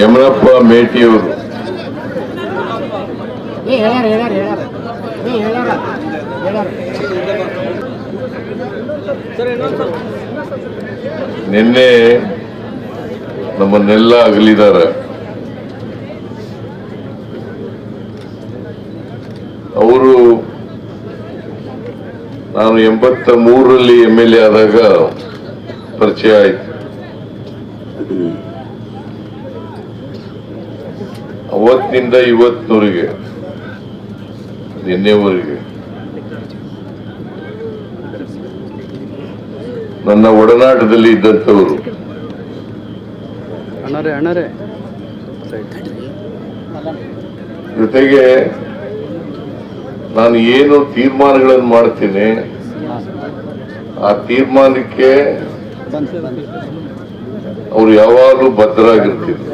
ಯಮನಪ್ಪ ಮೇಟಿಯವರು. ನಿನ್ನೆ ನಮ್ಮನ್ನೆಲ್ಲ ಅಗಲಿದ್ದಾರೆ. ಅವರು ನಾನು ಎಂಬತ್ತ ಮೂರರಲ್ಲಿ ಎಂ ಎಲ್ ಎ ಆದಾಗ ಪರಿಚಯ ಆಯ್ತು. ಅವತ್ತಿನಿಂದ ಇವತ್ತಿನವರೆಗೆ ನಿನ್ನೆವರೆಗೆ ನನ್ನ ಒಡನಾಟದಲ್ಲಿ ಇದ್ದಂಥವರು. ಜೊತೆಗೆ ನಾನು ಏನು ತೀರ್ಮಾನಗಳನ್ನು ಮಾಡ್ತೀನಿ ಆ ತೀರ್ಮಾನಕ್ಕೆ ಅವರು ಯಾವಾಗಲೂ ಬದ್ಧರಾಗಿರ್ತಿದ್ರು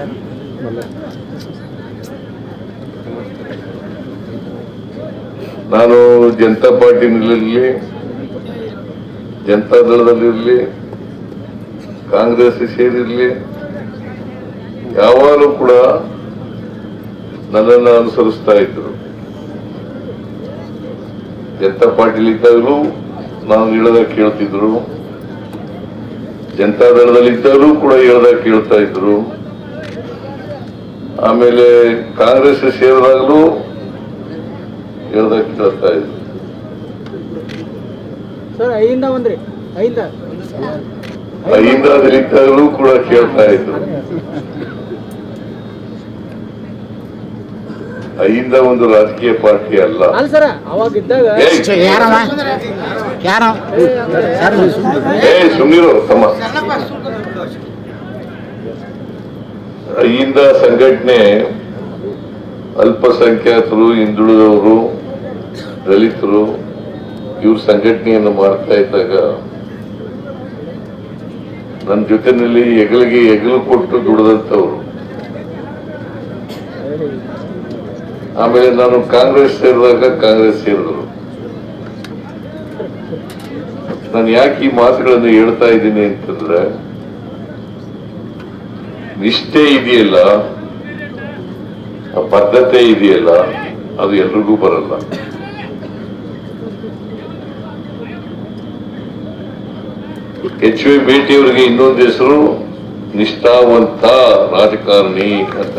ನಾನು ಜನತಾ ಪಾರ್ಟಿನಲ್ಲಿರಲಿ, ಜನತಾ ದಳದಲ್ಲಿರಲಿ ಕಾಂಗ್ರೆಸ್ ಸೇರಿರಲಿ, ಯಾವಾಗಲೂ ಕೂಡ ನನ್ನನ್ನು ಅನುಸರಿಸ್ತಾ ಇದ್ರು ಜನತಾ ಪಾರ್ಟಿಲಿ ಇದ್ದಾಗಲೂ ನಾನು ಹೇಳದ ಕೇಳ್ತಿದ್ರು ಜನತಾ ದಳದಲ್ಲಿ ಇದ್ದಾಗಲೂ ಕೂಡ ಹೇಳ್ದಾಗ ಕೇಳ್ತಾ ಇದ್ರು ಆಮೇಲೆ ಕಾಂಗ್ರೆಸ್ ಸೇರಿದಾಗಲೂ ಹೇಳ್ದಾಗ ಕೇಳ್ತಾ ಇದ್ರು ಸರ್ ಐದಿಂದ ಒಂದ್ರಿ. ಐದಿಂದ ಅಹಿಂದದಲ್ಲಿದ್ದಾಗಲೂ ಕೂಡ ಕೇಳ್ತಾ ಇದ್ರು. ಅಹಿಂದ ಒಂದು ರಾಜಕೀಯ ಪಾರ್ಟಿ ಅಲ್ಲ. ಅಲ್ಲ ಸರ ಅವಾಗ ಇದ್ದಾಗ ಏ ಸುಮ್ಮಿರೋ ತಮ್ಮ. ಅಹಿಂದ ಸಂಘಟನೆ ಅಲ್ಪಸಂಖ್ಯಾತರು ಹಿಂದುಳಿದವರು ದಲಿತರು ಇವ್ರ ಸಂಘಟನೆಯನ್ನು ಮಾಡ್ತಾ ಇದ್ದಾಗ ನನ್ನ ಜೊತೆನಲ್ಲಿ ಹೆಗಲಿಗೆ ಹೆಗಲು ಕೊಟ್ಟು ದುಡಿದಂಥವ್ರು. ಆಮೇಲೆ ನಾನು ಕಾಂಗ್ರೆಸ್ ಸೇರಿದಾಗ ಕಾಂಗ್ರೆಸ್ ಸೇರಿದ್ರು. ನಾನು ಯಾಕೆ ಈ ಮಾತುಗಳನ್ನು ಹೇಳ್ತಾ ಇದ್ದೀನಿ ಅಂತಂದ್ರೆ, ನಿಷ್ಠೆ ಇದೆಯಲ್ಲ, ಆ ಬದ್ಧತೆ ಇದೆಯಲ್ಲ, ಅದು ಎಲ್ರಿಗೂ ಬರಲ್ಲ. ಎಚ್ ವಿ ಭೇಟಿಯವರಿಗೆ ಇನ್ನೊಂದು ಹೆಸರು ನಿಷ್ಠಾವಂತ ರಾಜಕಾರಣಿ ಅಂತ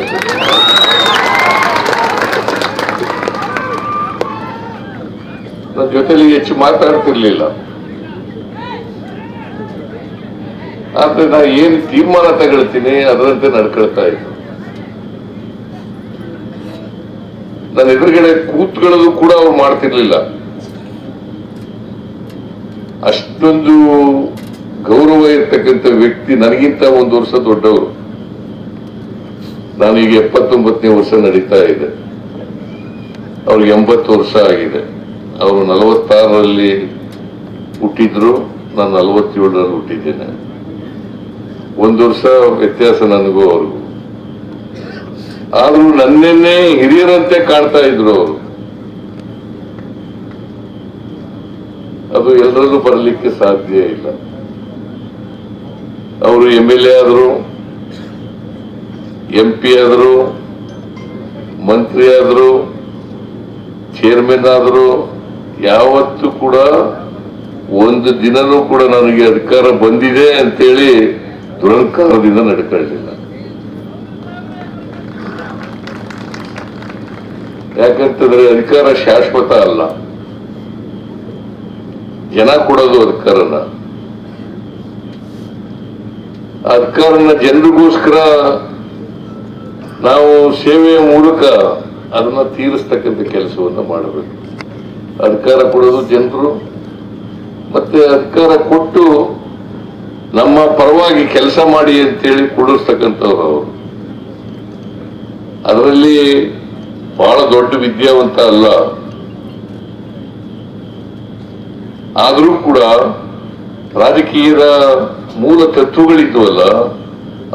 ನನ್ನ ಜೊತೆಲಿ ಹೆಚ್ಚು ಮಾತಾಡ್ತಿರ್ಲಿಲ್ಲ. ಆದ್ರೆ ನಾ ಏನು ತೀರ್ಮಾನ ತಗೊಳ್ತೀನಿ ಅದರಂತೆ ನಡ್ಕೊಳ್ತಾ ಇದ್ದೆ. ನನ್ನ ಎದುರುಗಡೆ ಕೂತ್ಕೊಳ್ಳೋದು ಕೂಡ ಅವ್ರು ಮಾಡ್ತಿರ್ಲಿಲ್ಲ. ಅಷ್ಟೊಂದು ಗೌರವ ಇರ್ತಕ್ಕಂಥ ವ್ಯಕ್ತಿ ನನಗಿಂತ ಒಂದು ವರ್ಷ ದೊಡ್ಡವರು. ನಾನು ಈಗ ಎಪ್ಪತ್ತೊಂಬತ್ತನೇ ವರ್ಷ ನಡೀತಾ ಇದೆ. ಅವ್ರಿಗೆ ಎಂಬತ್ತು ವರ್ಷ ಆಗಿದೆ. ಅವರು ನಲವತ್ತಾರರಲ್ಲಿ ಹುಟ್ಟಿದ್ರು. ನಾನು ನಲವತ್ತೇಳರಲ್ಲಿ ಹುಟ್ಟಿದ್ದೇನೆ. ಒಂದು ವರ್ಷ ವ್ಯತ್ಯಾಸ ನನಗೂ ಅವ್ರಿಗೂ. ಆದರೂ ನನ್ನೆನ್ನೇ ಹಿರಿಯರಂತೆ ಕಾಣ್ತಾ ಇದ್ರು ಅವರು. ಅದು ಎಲ್ಲರಲ್ಲೂ ಬರಲಿಕ್ಕೆ ಸಾಧ್ಯ ಇಲ್ಲ. ಅವರು ಎಂ ಎಲ್ ಎ ಆದರು ಎಂ ಪಿ ಆದರು, ಮಂತ್ರಿ ಆದರು ಚೇರ್ಮನ್ ಆದರು, ಯಾವತ್ತೂ ಕೂಡ ಒಂದು ದಿನನೂ ಕೂಡ ನನಗೆ ಅಧಿಕಾರ ಬಂದಿದೆ ಅಂತೇಳಿ ದುರಂಕಾರದಿಂದ ನಡ್ಕೊಳ್ಳಿಲ್ಲ ಯಾಕಂತಂದ್ರೆ ಅಧಿಕಾರ ಶಾಶ್ವತ ಅಲ್ಲ. ಜನ ಕೊಡೋದು ಅಧಿಕಾರನ. ಅಧಿಕಾರನ ಜನರಿಗೋಸ್ಕರ ನಾವು ಸೇವೆಯ ಮೂಲಕ ಅದನ್ನ ತೀರಿಸ್ತಕ್ಕಂಥ ಕೆಲಸವನ್ನು ಮಾಡಬೇಕು. ಅಧಿಕಾರ ಕೊಡೋದು ಜನರು, ಮತ್ತೆ ಅಧಿಕಾರ ಕೊಟ್ಟು ನಮ್ಮ ಪರವಾಗಿ ಕೆಲಸ ಮಾಡಿ ಅಂತೇಳಿ ಕೊಡಿಸ್ತಕ್ಕಂಥವ್ರು ಅವರು. ಅದರಲ್ಲಿ ಬಹಳ ದೊಡ್ಡ ವಿದ್ಯಾವಂತ ಅಲ್ಲ. ಆದರೂ ಕೂಡ ರಾಜಕೀಯದ ಮೂಲ ತತ್ವಗಳಿದ್ವಲ್ಲ,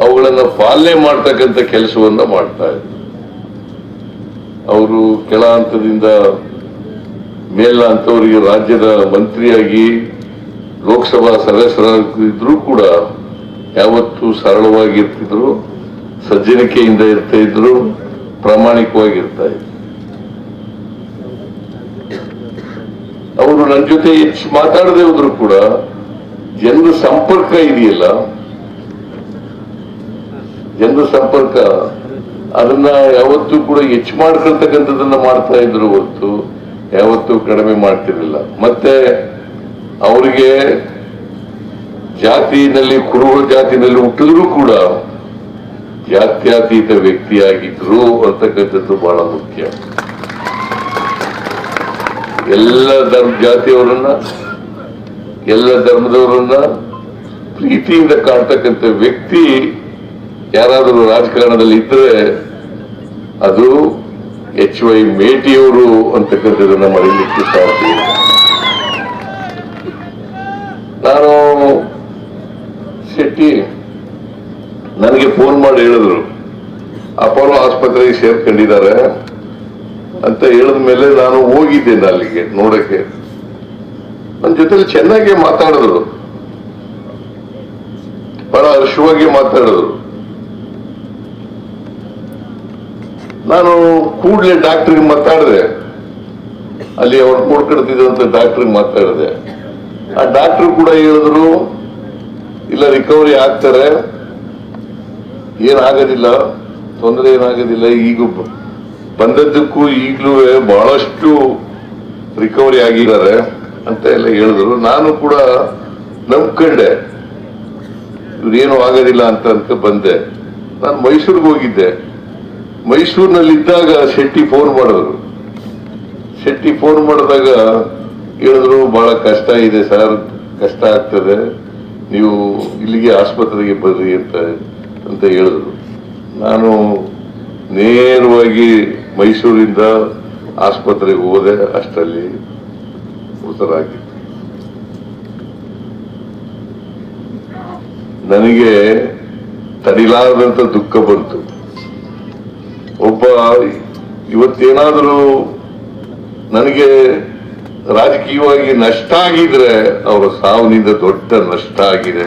ಅವುಗಳನ್ನು ಪಾಲನೆ ಮಾಡ್ತಕ್ಕಂಥ ಕೆಲಸವನ್ನ ಮಾಡ್ತಾ ಇದ್ರು. ಅವರು ಕೆಳ ಹಂತದಿಂದ ಮೇಲ ಹಂತವರಿಗೆ ರಾಜ್ಯದ ಮಂತ್ರಿಯಾಗಿ, ಲೋಕಸಭಾ ಸದಸ್ಯರಾಗಿದ್ರು ಕೂಡ ಯಾವತ್ತೂ ಸರಳವಾಗಿರ್ತಿದ್ರು, ಸಜ್ಜನಿಕೆಯಿಂದ ಇರ್ತಾ ಇದ್ರು ಪ್ರಾಮಾಣಿಕವಾಗಿ ಇರ್ತಾ ಇದ್ರು. ಅವರು ನನ್ನ ಜೊತೆ ಹೆಚ್ಚು ಮಾತಾಡದೇ ಹೋದ್ರು ಕೂಡ ಜನರ ಸಂಪರ್ಕ ಇದೆಯಲ್ಲ? ಜನರ ಸಂಪರ್ಕ, ಅದನ್ನ ಯಾವತ್ತೂ ಕೂಡ ಹೆಚ್ಚು ಮಾಡ್ಕೊಳ್ತಕ್ಕಂಥದ್ದನ್ನ ಮಾಡ್ತಾ ಇದ್ರು ಹೊತ್ತು ಯಾವತ್ತೂ ಕಡಿಮೆ ಮಾಡ್ತಿರ್ಲಿಲ್ಲ. ಮತ್ತೆ ಅವರಿಗೆ ಜಾತಿನಲ್ಲಿ ಕುರುಹ ಜಾತಿನಲ್ಲಿ ಹುಟ್ಟಿದ್ರು ಕೂಡ ಜಾತ್ಯತೀತ ವ್ಯಕ್ತಿಯಾಗಿದ್ರು ಅಂತಕ್ಕಂಥದ್ದು ಬಹಳ ಮುಖ್ಯ. ಎಲ್ಲ ಧರ್ಮ ಜಾತಿಯವರನ್ನ ಎಲ್ಲ ಧರ್ಮದವರನ್ನ ಪ್ರೀತಿಯಿಂದ ಕಾಣ್ತಕ್ಕಂಥ ವ್ಯಕ್ತಿ ಯಾರಾದರೂ ರಾಜಕಾರಣದಲ್ಲಿ ಇದ್ರೆ ಅದು ಎಚ್ ವೈ ಮೇಟಿಯವರು ಅಂತಕ್ಕಂಥದ್ದನ್ನ ಮರೀಲಿಕ್ಕೆ ಸಾಧ್ಯ ನಾನು ಶೆಟ್ಟಿ ನನಗೆ ಫೋನ್ ಮಾಡಿ ಹೇಳಿದ್ರು, ಅಪೋಲೋ ಆಸ್ಪತ್ರೆಗೆ ಸೇರ್ಕೊಂಡಿದ್ದಾರೆ ಅಂತ ಹೇಳಿದ ಮೇಲೆ ನಾನು ಹೋಗಿದ್ದೇನೆ ಅಲ್ಲಿಗೆ ನೋಡಕ್ಕೆ. ನನ್ನ ಜೊತೆಲಿ ಚೆನ್ನಾಗಿ ಮಾತಾಡಿದ್ರು. ಬಹಳ ಹರ್ಷವಾಗಿ ಮಾತಾಡಿದ್ರು. ನಾನು ಕೂಡಲೇ ಡಾಕ್ಟ್ರಿಗೆ ಮಾತಾಡಿದೆ. ಅಲ್ಲಿ ಅವ್ರು ನೋಡ್ಕೊಳ್ತಿದ್ದಂತ ಡಾಕ್ಟ್ರಿಗೆ ಮಾತಾಡಿದೆ. ಆ ಡಾಕ್ಟರ್ ಕೂಡ ಹೇಳಿದ್ರು, ಇಲ್ಲ, ರಿಕವರಿ ಆಗ್ತಾರೆ. ಏನಾಗೋದಿಲ್ಲ, ತೊಂದರೆ ಏನಾಗೋದಿಲ್ಲ. ಈಗ ಬಂದದ್ದಕ್ಕೂ ಈಗಲೂ ಬಹಳಷ್ಟು ರಿಕವರಿ ಆಗಿದ್ದಾರೆ. ಅಂತ ಎಲ್ಲ ಹೇಳಿದ್ರು. ನಾನು ಕೂಡ ನಂಬ್ಕೊಂಡೆ ಇವ್ರೇನು ಆಗೋದಿಲ್ಲ ಅಂತ ಅಂತ ಬಂದೆ. ನಾನು ಮೈಸೂರಿಗೆ ಹೋಗಿದ್ದೆ. ಮೈಸೂರಿನಲ್ಲಿದ್ದಾಗ ಶೆಟ್ಟಿ ಫೋನ್ ಮಾಡಿದ್ರು. ಶೆಟ್ಟಿ ಫೋನ್ ಮಾಡಿದಾಗ ಹೇಳಿದ್ರು, ಬಹಳ ಕಷ್ಟ ಇದೆ ಸರ್, ಕಷ್ಟ ಆಗ್ತದೆ. ನೀವು ಇಲ್ಲಿಗೆ ಆಸ್ಪತ್ರೆಗೆ ಬರ್ರಿ ಅಂತ ಅಂತ ಹೇಳಿದ್ರು. ನಾನು ನೇರವಾಗಿ ಮೈಸೂರಿಂದ ಆಸ್ಪತ್ರೆಗೆ ಹೋದೆ ಅಷ್ಟರಲ್ಲಿ. ಮೃತರಾಗಿತ್ತು ನನಗೆ ತಡಿಲಾರದಂತ ದುಃಖ ಬಂತು ಒಬ್ಬ ಇವತ್ತೇನಾದರೂ ನನಗೆ ರಾಜಕೀಯವಾಗಿ ನಷ್ಟ ಆಗಿದ್ರೆ ಅವರ ಸಾವಿನಿಂದ ದೊಡ್ಡ ನಷ್ಟ ಆಗಿದೆ.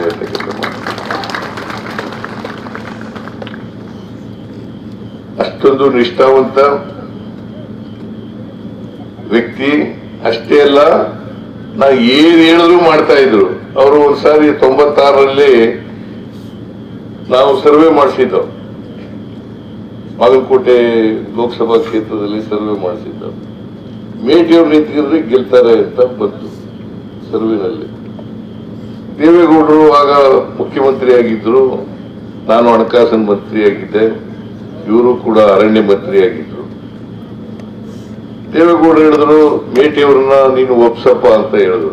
ಅಷ್ಟೊಂದು ನಿಷ್ಠಾವಂತ ವ್ಯಕ್ತಿ ಅಷ್ಟೇ ಅಲ್ಲ, ನಾ ಏನ್ ಹೇಳಿದ್ರು ಮಾಡ್ತಾ ಇದ್ರು. ಅವರು ಒಂದ್ಸಾರಿ ತೊಂಬತ್ತಾರರಲ್ಲಿ ನಾವು ಸರ್ವೆ ಮಾಡಿಸಿದ್ದವು ಬಾಗಲಕೋಟೆ ಲೋಕಸಭಾ ಕ್ಷೇತ್ರದಲ್ಲಿ ಸರ್ವೆ ಮಾಡಿಸಿದ್ದೆವು ಮೇಟಿಯವ್ರ ನಿಂತಿದ್ರೆ ಗೆಲ್ತಾರೆ ಅಂತ ಬಂತು ಸರ್ವೆನಲ್ಲಿ. ದೇವೇಗೌಡರು ಆಗ ಮುಖ್ಯಮಂತ್ರಿ ಆಗಿದ್ರು. ನಾನು ಹಣಕಾಸಿನ ಮಂತ್ರಿ ಆಗಿದ್ದೆ ಇವರು ಕೂಡ ಅರಣ್ಯ ಮಂತ್ರಿ ಆಗಿದ್ರು ದೇವೇಗೌಡರು ಹೇಳಿದ್ರು ಮೇಟಿಯವ್ರನ್ನ ನೀನು ಒಪ್ಸಪ್ಪ ಅಂತ ಹೇಳಿದ್ರು.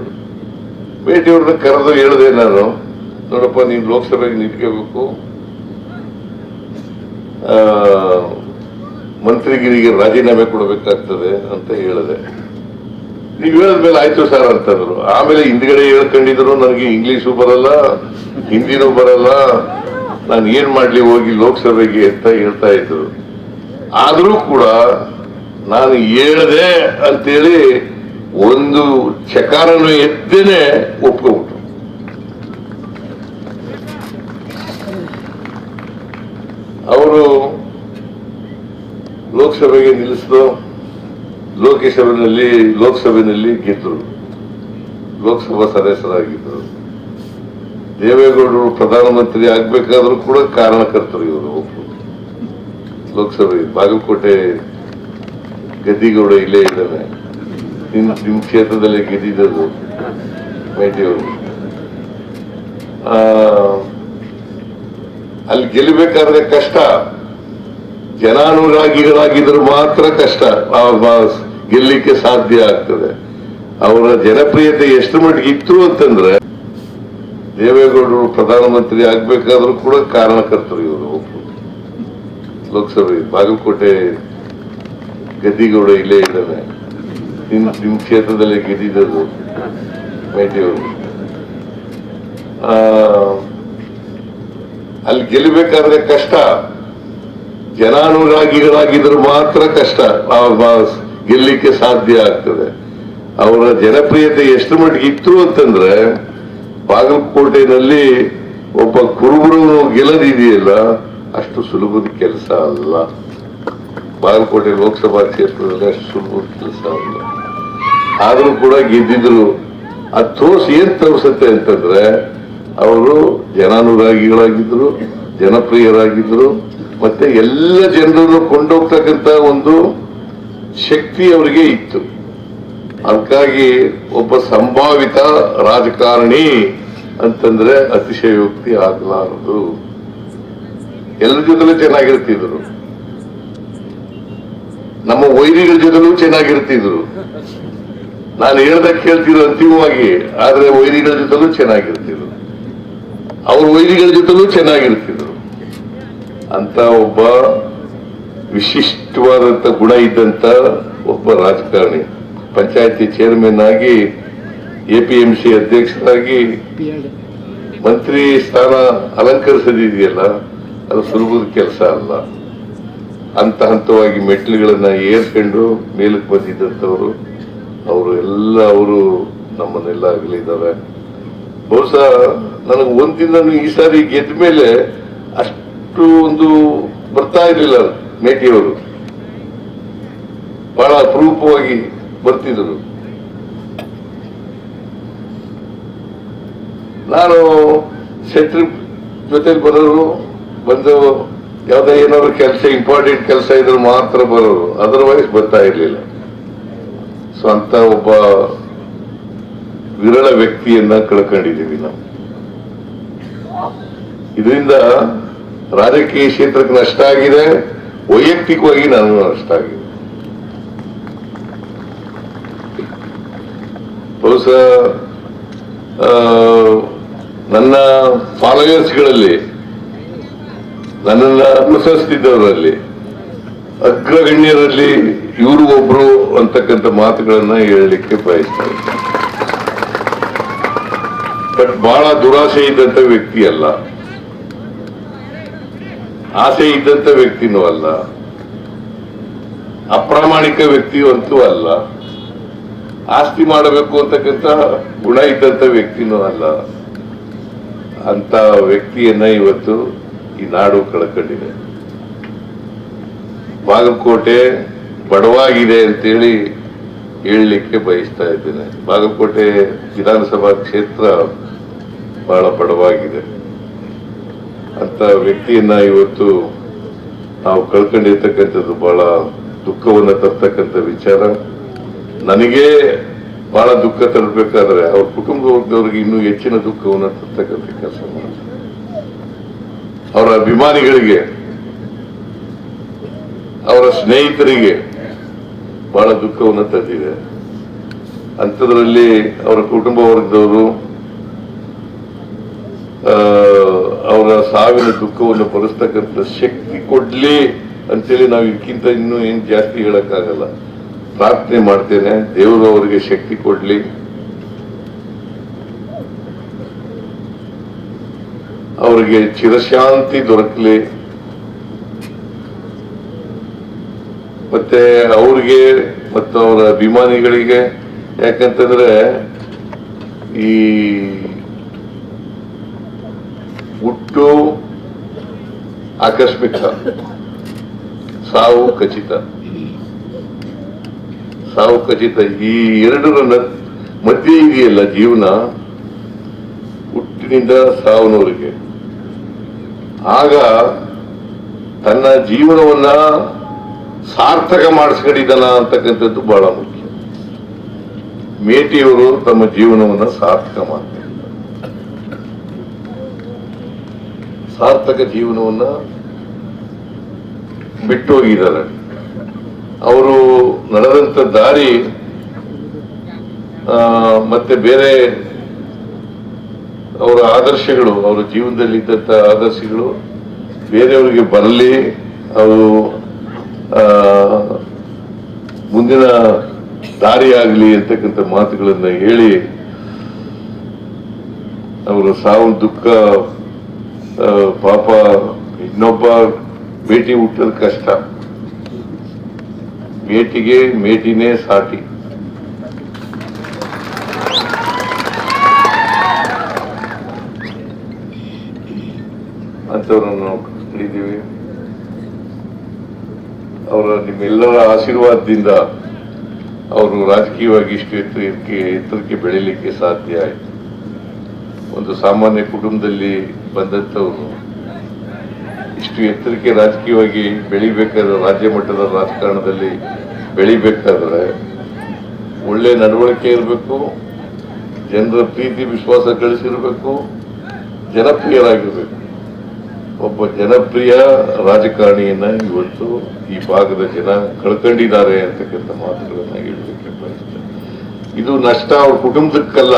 ಮೇಟಿಯವ್ರನ್ನ ಕರೆದು ಹೇಳಿದೆ ನಾನು, ನೋಡಪ್ಪ, ನೀನು ಲೋಕಸಭೆಗೆ ನಿಂತ್ಕೋಬೇಕು. ಮಂತ್ರಿಗಿರಿಗೆ ರಾಜೀನಾಮೆ ಕೊಡಬೇಕಾಗ್ತದೆ ಅಂತ ಹೇಳಿದೆ. ನೀವು ಹೇಳಿದ್ಮೇಲೆ ಆಯ್ತು ಸರ್ ಅಂತಂದ್ರು. ಆಮೇಲೆ ಹಿಂದ್ಗಡೆ ಹೇಳ್ಕೊಂಡಿದ್ರು, ನನಗೆ ಇಂಗ್ಲೀಷು ಬರಲ್ಲ, ಹಿಂದಿನೂ ಬರಲ್ಲ, ನಾನು ಏನ್ ಮಾಡ್ಲಿ ಹೋಗಿ ಲೋಕಸಭೆಗೆ ಅಂತ ಹೇಳ್ತಾ ಇದ್ರು. ಆದರೂ ಕೂಡ ನಾನು ಹೇಳ್ದೆ ಅಂತೇಳಿ ಒಂದು ಚಕಾರನು ಎತ್ತೇನೆ ಒಪ್ಕೊಂಡ್ಬಿಟ್ರು ಅವರು ಲೋಕಸಭೆಗೆ ನಿಲ್ಲಿಸಿದ್ರು, ಲೋಕಸಭೆಯಲ್ಲಿ ಲೋಕಸಭೆಯಲ್ಲಿ ಗೆದ್ದರು, ಲೋಕಸಭಾ ಸದಸ್ಯರಾಗಿದ್ದರು. ದೇವೇಗೌಡರು ಪ್ರಧಾನಮಂತ್ರಿ ಆಗ್ಬೇಕಾದ್ರೂ ಕೂಡ ಕಾರಣಕರ್ತರು ಇವರು ಲೋಕಸಭೆ ಬಾಗಲಕೋಟೆ ಗದ್ದಿಗೌಡ ಇಲ್ಲೇ ಇದ್ದಾನೆ ನಿಮ್ ನಿಮ್ ಕ್ಷೇತ್ರದಲ್ಲೇ ಗೆದ್ದಿದ್ದದು ಆ, ಅಲ್ಲಿ ಗೆಲ್ಲಬೇಕಾದ್ರೆ ಕಷ್ಟ. ಜನಾನುರಾಗಿಗಳಾಗಿದ್ರು ಮಾತ್ರ ಕಷ್ಟ. ಗೆಲ್ಲಿಕ್ಕೆ ಸಾಧ್ಯ ಆಗ್ತದೆ. ಅವರ ಜನಪ್ರಿಯತೆ ಎಷ್ಟು ಮಟ್ಟಿಗೆ ಇತ್ತು ಅಂತಂದ್ರೆ ದೇವೇಗೌಡರು ಪ್ರಧಾನಮಂತ್ರಿ ಆಗ್ಬೇಕಾದ್ರೂ ಕೂಡ ಕಾರಣಕರ್ತರು ಇವರು ಲೋಕಸಭೆ ಬಾಗಲಕೋಟೆ ಗದ್ದಿಗೌಡ ಇಲ್ಲೇ ಇದ್ದಾವೆ. ನಿಮ್ ನಿಮ್ ಕ್ಷೇತ್ರದಲ್ಲಿ ಗೆದ್ದಿದ್ದದು ಮೇಟಿಯವರು ಅಲ್ಲಿ ಗೆಲ್ಲಬೇಕಾದ್ರೆ ಕಷ್ಟ. ಜನಾನುರಾಗಿಗಳಾಗಿದ್ರು ಮಾತ್ರ ಕಷ್ಟ. ಗೆಲ್ಲಿಕ್ಕೆ ಸಾಧ್ಯ ಆಗ್ತದೆ. ಅವರ ಜನಪ್ರಿಯತೆ ಎಷ್ಟು ಮಟ್ಟಿಗೆ ಇತ್ತು ಅಂತಂದ್ರೆ, ಬಾಗಲಕೋಟೆನಲ್ಲಿ ಒಬ್ಬ ಕುರುಬರು ಗೆಲ್ಲದಿದೆಯಲ್ಲ, ಅಷ್ಟು ಸುಲಭದ ಕೆಲಸ ಅಲ್ಲ. ಬಾಗಲಕೋಟೆ ಲೋಕಸಭಾ ಕ್ಷೇತ್ರದಲ್ಲಿ ಅಷ್ಟು ಸುಲಭ ಕೆಲಸ ಅಲ್ಲ ಆದರೂ ಕೂಡ ಗೆದ್ದಿದ್ರು. ಅದು ತೋಸ್ ಏನ್ ತೋರಿಸುತ್ತೆ ಅಂತಂದ್ರೆ, ಅವರು ಜನಾನುರಾಗಿಗಳಾಗಿದ್ರು, ಜನಪ್ರಿಯರಾಗಿದ್ರು, ಮತ್ತೆ ಎಲ್ಲ ಜನರನ್ನು ಕೊಂಡೋಗ್ತಕ್ಕಂಥ ಒಂದು ಶಕ್ತಿ ಅವರಿಗೆ ಇತ್ತು. ಅದಕ್ಕಾಗಿ ಒಬ್ಬ ಸಂಭಾವಿತ ರಾಜಕಾರಣಿ ಅಂತಂದ್ರೆ ಅತಿಶಯೋಕ್ತಿ ಆಗಲಾರದು. ಎಲ್ಲರ ಜೊತೆ ಚೆನ್ನಾಗಿರ್ತಿದ್ರು. ನಮ್ಮ ವೈರಿಗಳ ಜೊತೆಲೂ ಚೆನ್ನಾಗಿರ್ತಿದ್ರು. ನಾನು ಹೇಳ್ದ ಕೇಳ್ತಿದ್ರು ಅಂತಿಮವಾಗಿ, ಆದ್ರೆ ವೈರಿಗಳ ಜೊತೆಲೂ ಚೆನ್ನಾಗಿರ್ತಿದ್ರು. ಅವ್ರ ವೈರಿಗಳ ಜೊತೆಲೂ ಚೆನ್ನಾಗಿರ್ತಿದ್ರು. ಅಂತ ಒಬ್ಬ ವಿಶಿಷ್ಟವಾದಂತ ಗುಣ ಇದ್ದಂತ ಒಬ್ಬ ರಾಜಕಾರಣಿ, ಪಂಚಾಯತಿ ಚೇರ್ಮನ್ ಆಗಿ ಎಪಿಎಂಸಿ ಅಧ್ಯಕ್ಷರಾಗಿ ಮಂತ್ರಿ ಸ್ಥಾನ ಅಲಂಕರಿಸದಿದೆಯಲ್ಲ, ಅದು ಸುಲಭದ ಕೆಲಸ ಅಲ್ಲ. ಹಂತ ಹಂತವಾಗಿ ಮೆಟ್ಲುಗಳನ್ನ ಏರ್ಕೊಂಡು ಮೇಲಕ್ಕೆ ಬಂದಿದ್ದಂಥವ್ರು, ಅವರು ಎಲ್ಲ ಅವರು ನಮ್ಮನ್ನೆಲ್ಲ ಆಗಲಿದ್ದಾರೆ ಬಹುಶಃ ನನಗೆ ಒಂದಿನ ಈ ಸಾರಿ ಗೆದ್ದ ಮೇಲೆ ಅಷ್ಟು ಒಂದು ಬರ್ತಾ ಇರಲಿಲ್ಲ ಮೇಟಿಯವರು. ಬಹಳ ಅಪರೂಪವಾಗಿ ಬರ್ತಿದ್ರು. ನಾನು ಶೆಟ್ರಿ ಜೊತೆಲಿ ಬರೋರು ಬಂದು ಯಾವ್ದೋ ಏನಾದ್ರು ಕೆಲಸ ಇಂಪಾರ್ಟೆಂಟ್ ಕೆಲಸ ಇದ್ರೆ ಮಾತ್ರ ಬರೋರು ಅದರ್ವೈಸ್ ಬರ್ತಾ ಇರಲಿಲ್ಲ. ಸೊ ಅಂತ ಒಬ್ಬ ವಿರಳ ವ್ಯಕ್ತಿಯನ್ನ ಕಳ್ಕೊಂಡಿದ್ದೀವಿ ನಾವು. ಇದರಿಂದ ರಾಜಕೀಯ ಕ್ಷೇತ್ರಕ್ಕೆ ನಷ್ಟ ಆಗಿದೆ. ವೈಯಕ್ತಿಕವಾಗಿ ನನಗೂ ನಷ್ಟ ಆಗಿದೆ. ಬಹುಶಃ ನನ್ನ ಫಾಲೋಯರ್ಸ್ಗಳಲ್ಲಿ ನನ್ನನ್ನ ಅನುಸರಿಸ್ತಿದ್ದವರಲ್ಲಿ ಅಗ್ರಗಣ್ಯರಲ್ಲಿ ಇವರು ಒಬ್ರು ಅಂತಕ್ಕಂಥ ಮಾತುಗಳನ್ನ ಹೇಳಲಿಕ್ಕೆ ಪ್ರಯತ್ನ ಬಟ್ ಬಹಳ ದುರಾಸೆ ಇದ್ದಂತ ವ್ಯಕ್ತಿ ಅಲ್ಲ. ಆಸೆ ಇದ್ದಂತ ವ್ಯಕ್ತಿನೂ ಅಲ್ಲ. ಅಪ್ರಾಮಾಣಿಕ ವ್ಯಕ್ತಿಯಂತೂ ಅಲ್ಲ. ಆಸ್ತಿ ಮಾಡಬೇಕು ಅಂತಕ್ಕಂಥ ಗುಣ ಇದ್ದಂತ ವ್ಯಕ್ತಿನೂ ಅಲ್ಲ. ಅಂತ ವ್ಯಕ್ತಿಯನ್ನ ಇವತ್ತು ಈ ನಾಡು ಕಳ್ಕೊಂಡಿದೆ ಬಾಗಲಕೋಟೆ ಬಡವಾಗಿದೆ ಅಂತೇಳಿ ಹೇಳಲಿಕ್ಕೆ ಬಯಸ್ತಾ ಇದ್ದೇನೆ. ಬಾಗಲಕೋಟೆ ವಿಧಾನಸಭಾ ಕ್ಷೇತ್ರ ಬಹಳ ಬಡವಾಗಿದೆ. ಅಂತ ವ್ಯಕ್ತಿಯನ್ನ ಇವತ್ತು ನಾವು ಕಳ್ಕೊಂಡಿರ್ತಕ್ಕಂಥದ್ದು ಬಹಳ ದುಃಖವನ್ನು ತರ್ತಕ್ಕಂಥ ವಿಚಾರ. ನನಗೆ ಬಹಳ ದುಃಖ ತರಬೇಕಾದ್ರೆ ಅವ್ರ ಕುಟುಂಬ ವರ್ಗದವ್ರಿಗೆ ಇನ್ನೂ ಹೆಚ್ಚಿನ ದುಃಖವನ್ನು ತರ್ತಕ್ಕಂಥ ಕೆಲಸ ಮಾಡ್ತಾರೆ ಅವರ ಅಭಿಮಾನಿಗಳಿಗೆ, ಅವರ ಸ್ನೇಹಿತರಿಗೆ ಬಹಳ ದುಃಖವನ್ನು ತಂದಿದೆ. ಅಂಥದ್ರಲ್ಲಿ ಅವರ ಕುಟುಂಬ ವರ್ಗದವರು ಅವರ ಸಾವಿನ ದುಃಖವನ್ನು ಭರಿಸ್ತಕ್ಕಂಥ ಶಕ್ತಿ ಕೊಡ್ಲಿ ಅಂತೇಳಿ ನಾವು ಇದಕ್ಕಿಂತ ಇನ್ನೂ ಏನು ಜಾಸ್ತಿ ಹೇಳಕ್ಕಾಗಲ್ಲ. ಪ್ರಾರ್ಥನೆ ಮಾಡ್ತೇನೆ, ದೇವರು ಅವರಿಗೆ ಶಕ್ತಿ ಕೊಡ್ಲಿ. ಅವರಿಗೆ ಚಿರಶಾಂತಿ ದೊರಕಲಿ. ಮತ್ತೆ ಅವ್ರಿಗೆ ಮತ್ತು ಅವರ ಅಭಿಮಾನಿಗಳಿಗೆ, ಯಾಕಂತಂದ್ರೆ ಈ ಹುಟ್ಟು ಆಕಸ್ಮಿಕ, ಸಾವು ಖಚಿತ. ಸಾವು ಖಚಿತ. ಈ ಎರಡರ ಮಧ್ಯೆ ಇದೆಯಲ್ಲ ಜೀವನ, ಹುಟ್ಟಿನಿಂದ ಸಾವನವರೆಗೆ. ಆಗ ತನ್ನ ಜೀವನವನ್ನ ಸಾರ್ಥಕ ಮಾಡಿಸ್ಕೊಂಡಿದ್ದಾನ ಅಂತಕ್ಕಂಥದ್ದು ಬಹಳ ಮುಖ್ಯ. ಮೇಟಿಯವರು ತಮ್ಮ ಜೀವನವನ್ನ ಸಾರ್ಥಕ ಮಾಡ್ತಾರೆ. ಸಾರ್ಥಕ ಜೀವನವನ್ನ ಬಿಟ್ಟು ಹೋಗಿದ್ದಾರೆ ಅವರು ನಡೆದಂತ ದಾರಿ ಮತ್ತೆ ಬೇರೆ ಅವರ ಆದರ್ಶಗಳು, ಅವರ ಜೀವನದಲ್ಲಿ ಇದ್ದಂತ ಆದರ್ಶಗಳು ಬೇರೆಯವರಿಗೆ ಬರಲಿ, ಅವರು ಮುಂದಿನ ದಾರಿ ಆಗಲಿ ಅಂತಕ್ಕಂಥ ಮಾತುಗಳನ್ನ ಹೇಳಿ, ಅವರ ಸಾವು, ದುಃಖ ಪಾಪ, ಇನ್ನೊಬ್ಬ ಭೇಟಿ ಹುಟ್ಟೋದು ಕಷ್ಟ. ಮೇಟಿಗೆ ಮೇಟಿನೇ ಸಾಟಿ ಅಂತವ್ರನ್ನು ಕಳ್ಕೊಂಡಿದ್ದೀವಿ ಅವರ ನಿಮ್ಮೆಲ್ಲರ ಆಶೀರ್ವಾದದಿಂದ ಅವರು ರಾಜಕೀಯವಾಗಿ ಇಷ್ಟು ಎತ್ತರಕ್ಕೆ ಎತ್ತರಕ್ಕೆ ಬೆಳೀಲಿಕ್ಕೆ ಸಾಧ್ಯ ಆಯಿತು. ಒಂದು ಸಾಮಾನ್ಯ ಕುಟುಂಬದಲ್ಲಿ ಬಂದಂಥವರು ಇಷ್ಟು ಎತ್ತರಕ್ಕೆ ರಾಜಕೀಯವಾಗಿ ಬೆಳಿಬೇಕಾದ್ರೆ ರಾಜ್ಯ ಮಟ್ಟದ ರಾಜಕಾರಣದಲ್ಲಿ ಬೆಳಿಬೇಕಾದ್ರೆ ಒಳ್ಳೆ ನಡವಳಿಕೆ ಇರಬೇಕು, ಜನರ ಪ್ರೀತಿ, ವಿಶ್ವಾಸ ಗಳಿಸಿರಬೇಕು, ಜನಪ್ರಿಯರಾಗಿರ್ಬೇಕು. ಒಬ್ಬ ಜನಪ್ರಿಯ ರಾಜಕಾರಣಿಯನ್ನ ಇವತ್ತು ಈ ಭಾಗದ ಜನ ಕಳ್ಕೊಂಡಿದ್ದಾರೆ ಅಂತಕ್ಕಂಥ ಮಾತುಗಳನ್ನ ಹೇಳಲಿಕ್ಕೆ ಬಯಸ್ತೇನೆ ಇದು ನಷ್ಟ ಅವ್ರ ಕುಟುಂಬಕ್ಕಲ್ಲ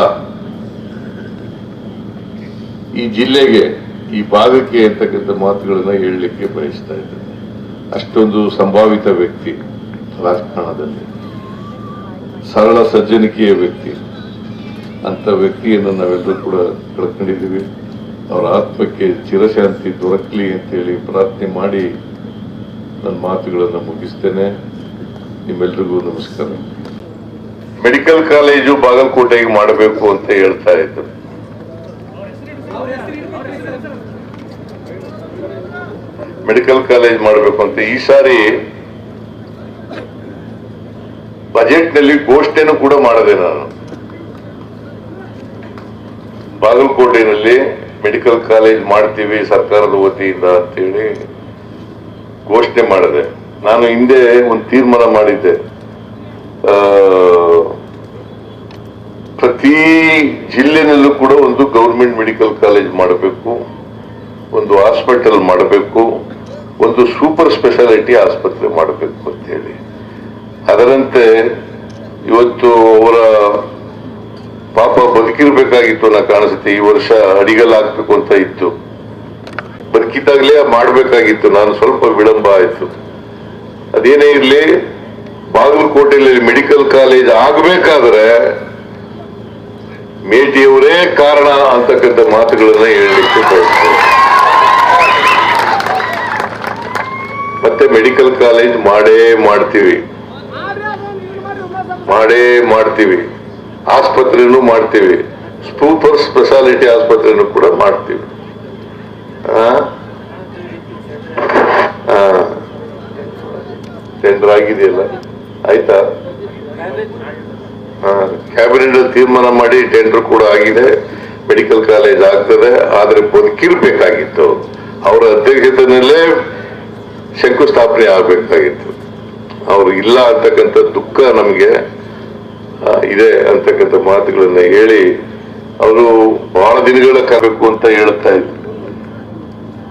ಈ ಜಿಲ್ಲೆಗೆ, ಈ ಭಾಗಕ್ಕೆ ಅಂತಕ್ಕಂಥ ಮಾತುಗಳನ್ನ ಹೇಳಲಿಕ್ಕೆ ಬಯಸ್ತಾ ಇದ್ದೇನೆ ಅಷ್ಟೊಂದು ಸಂಭಾವಿತ ವ್ಯಕ್ತಿ ರಾಜಕಾರಣದಲ್ಲಿ ಸರಳ ಸಜ್ಜನಿಕೆಯ ವ್ಯಕ್ತಿ. ಅಂತ ವ್ಯಕ್ತಿಯನ್ನು ನಾವೆಲ್ಲರೂ ಕೂಡ ಕಳ್ಕೊಂಡಿದ್ದೀವಿ. ಅವರ ಆತ್ಮಕ್ಕೆ ಚಿರಶಾಂತಿ ದೊರಕಲಿ ಅಂತೇಳಿ ಪ್ರಾರ್ಥನೆ ಮಾಡಿ ನನ್ನ ಮಾತುಗಳನ್ನು ಮುಗಿಸ್ತೇನೆ. ನಿಮ್ಮೆಲ್ರಿಗೂ ನಮಸ್ಕಾರ. ಮೆಡಿಕಲ್ ಕಾಲೇಜು ಬಾಗಲಕೋಟೆಗೆ ಮಾಡಬೇಕು ಅಂತ ಹೇಳ್ತಾ ಇದ್ದರು ಮೆಡಿಕಲ್ ಕಾಲೇಜ್ ಮಾಡಬೇಕು ಅಂತ ಈ ಸಾರಿ ಬಜೆಟ್ನಲ್ಲಿ ಘೋಷಣೆನೂ ಕೂಡ ಮಾಡಿದೆ ನಾನು. ಬಾಗಲಕೋಟೆನಲ್ಲಿ ಮೆಡಿಕಲ್ ಕಾಲೇಜ್ ಮಾಡ್ತೀವಿ ಸರ್ಕಾರದ ವತಿಯಿಂದ ಅಂತೇಳಿ ಘೋಷಣೆ ಮಾಡಿದೆ. ನಾನು ಹಿಂದೆ ಒಂದು ತೀರ್ಮಾನ ಮಾಡಿದ್ದೆ. ಪ್ರತಿ ಜಿಲ್ಲೆನಲ್ಲೂ ಕೂಡ ಒಂದು ಗೌರ್ಮೆಂಟ್ ಮೆಡಿಕಲ್ ಕಾಲೇಜ್ ಮಾಡಬೇಕು, ಒಂದು ಹಾಸ್ಪಿಟಲ್ ಮಾಡಬೇಕು, ಒಂದು ಸೂಪರ್ ಸ್ಪೆಷಾಲಿಟಿ ಆಸ್ಪತ್ರೆ ಮಾಡಬೇಕು ಅಂತ ಹೇಳಿ ಅದರಂತೆ ಇವತ್ತು ಅವರ ಪಾಪ ಬದುಕಿರ್ಬೇಕಾಗಿತ್ತು ನಾನು ಕಾಣಿಸುತ್ತೆ. ಈ ವರ್ಷ ಅಡಿಗಲಾಗ್ಬೇಕು ಅಂತ ಇತ್ತು. ಬದುಕಿದ್ದಾಗಲೇ ಮಾಡಬೇಕಾಗಿತ್ತು. ನಾನು ಸ್ವಲ್ಪ ವಿಳಂಬ ಆಯಿತು. ಅದೇನೇ ಇರಲಿ, ಬಾಗಲಕೋಟೆಯಲ್ಲಿ ಮೆಡಿಕಲ್ ಕಾಲೇಜ್ ಆಗ್ಬೇಕಾದ್ರೆ ಮೇಟಿಯವರೇ ಕಾರಣ ಅಂತಕ್ಕಂಥ ಮಾತುಗಳನ್ನ ಹೇಳಲಿಕ್ಕೆ ಮತ್ತೆ ಮೆಡಿಕಲ್ ಕಾಲೇಜ್ ಮಾಡೇ ಮಾಡ್ತೀವಿ. ಮಾಡೇ ಮಾಡ್ತೀವಿ. ಆಸ್ಪತ್ರೆನೂ ಮಾಡ್ತೀವಿ. ಸೂಪರ್ ಸ್ಪೆಷಾಲಿಟಿ ಆಸ್ಪತ್ರೆನೂ ಕೂಡ ಮಾಡ್ತೀವಿ. ಟೆಂಡರ್ ಆಗಿದೆಯಲ್ಲ? ಆಯ್ತಾ? ಕ್ಯಾಬಿನೆಟ್ ತೀರ್ಮಾನ ಮಾಡಿ ಟೆಂಡರ್ ಕೂಡ ಆಗಿದೆ. ಮೆಡಿಕಲ್ ಕಾಲೇಜ್ ಆಗ್ತದೆ. ಆದ್ರೆ ಬದುಕಿರ್ಬೇಕಾಗಿತ್ತು ಅವರ ಅಧ್ಯಕ್ಷತೆಯಲ್ಲೇ ಶಂಕುಸ್ಥಾಪನೆ ಆಗ್ಬೇಕಾಗಿತ್ತು. ಅವರು ಇಲ್ಲ ಅಂತಕ್ಕಂಥ ದುಃಖ ನಮಗೆ. ಇದೆ ಅಂತಕ್ಕಂಥ ಮಾತುಗಳನ್ನ ಹೇಳಿ ಅವರು ಬಹಳ ದಿನಗಳ ಕಾಗಬೇಕು ಅಂತ ಹೇಳ್ತಾ ಇದ್ರು.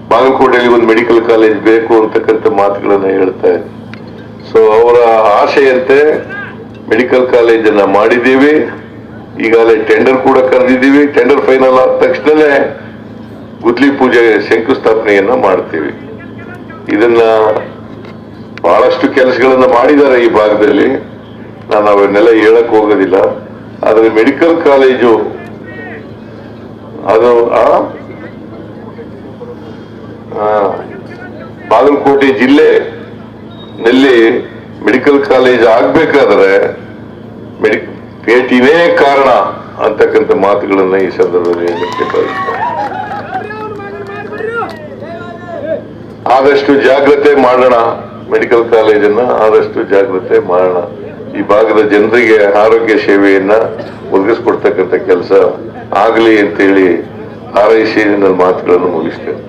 ಬಾಗಲಕೋಟೆಯಲ್ಲಿ ಒಂದು ಮೆಡಿಕಲ್ ಕಾಲೇಜ್ ಬೇಕು ಅಂತಕ್ಕಂಥ ಮಾತುಗಳನ್ನ ಹೇಳ್ತಾ ಇದ್ರು. ಸೊ ಅವರ ಆಶೆಯಂತೆ ಮೆಡಿಕಲ್ ಕಾಲೇಜನ್ನ ಮಾಡಿದ್ದೀವಿ. ಈಗಾಗಲೇ ಟೆಂಡರ್ ಕೂಡ ಕರೆದಿದ್ದೀವಿ. ಟೆಂಡರ್ ಫೈನಲ್ ಆದ ತಕ್ಷಣನೇ ಗುದ್ಲಿ ಪೂಜೆ ಶಂಕುಸ್ಥಾಪನೆಯನ್ನ ಮಾಡ್ತೀವಿ. ಇದನ್ನ ಬಹಳಷ್ಟು ಕೆಲಸಗಳನ್ನ ಮಾಡಿದ್ದಾರೆ ಈ ಭಾಗದಲ್ಲಿ. ನಾನು ಅವನ್ನೆಲ್ಲ ಹೇಳಕ್ ಹೋಗೋದಿಲ್ಲ, ಆದ್ರೆ ಮೆಡಿಕಲ್ ಕಾಲೇಜು ಅದು ಬಾಗಲಕೋಟೆ ಜಿಲ್ಲೆ ನಲ್ಲಿ ಮೆಡಿಕಲ್ ಕಾಲೇಜ್ ಆಗ್ಬೇಕಾದ್ರೆ ಮೆಡಿ ಭೇಟಿನೇ ಕಾರಣ ಅಂತಕ್ಕಂಥ ಮಾತುಗಳನ್ನ ಈ ಸಂದರ್ಭದಲ್ಲಿ ಬಯಸ್ತೇನೆ ಆದಷ್ಟು ಜಾಗ್ರತೆ ಮಾಡೋಣ ಮೆಡಿಕಲ್ ಕಾಲೇಜನ್ನ ಆದಷ್ಟು ಜಾಗ್ರತೆ ಮಾಡೋಣ. ಈ ಭಾಗದ ಜನರಿಗೆ ಆರೋಗ್ಯ ಸೇವೆಯನ್ನ ಒದಗಿಸ್ಕೊಡ್ತಕ್ಕಂಥ ಕೆಲಸ ಆಗಲಿ ಅಂತೇಳಿ ಹಾರೈಸಿ ನನ್ನ ಮಾತುಗಳನ್ನು ಮುಗಿಸ್ತೇನೆ.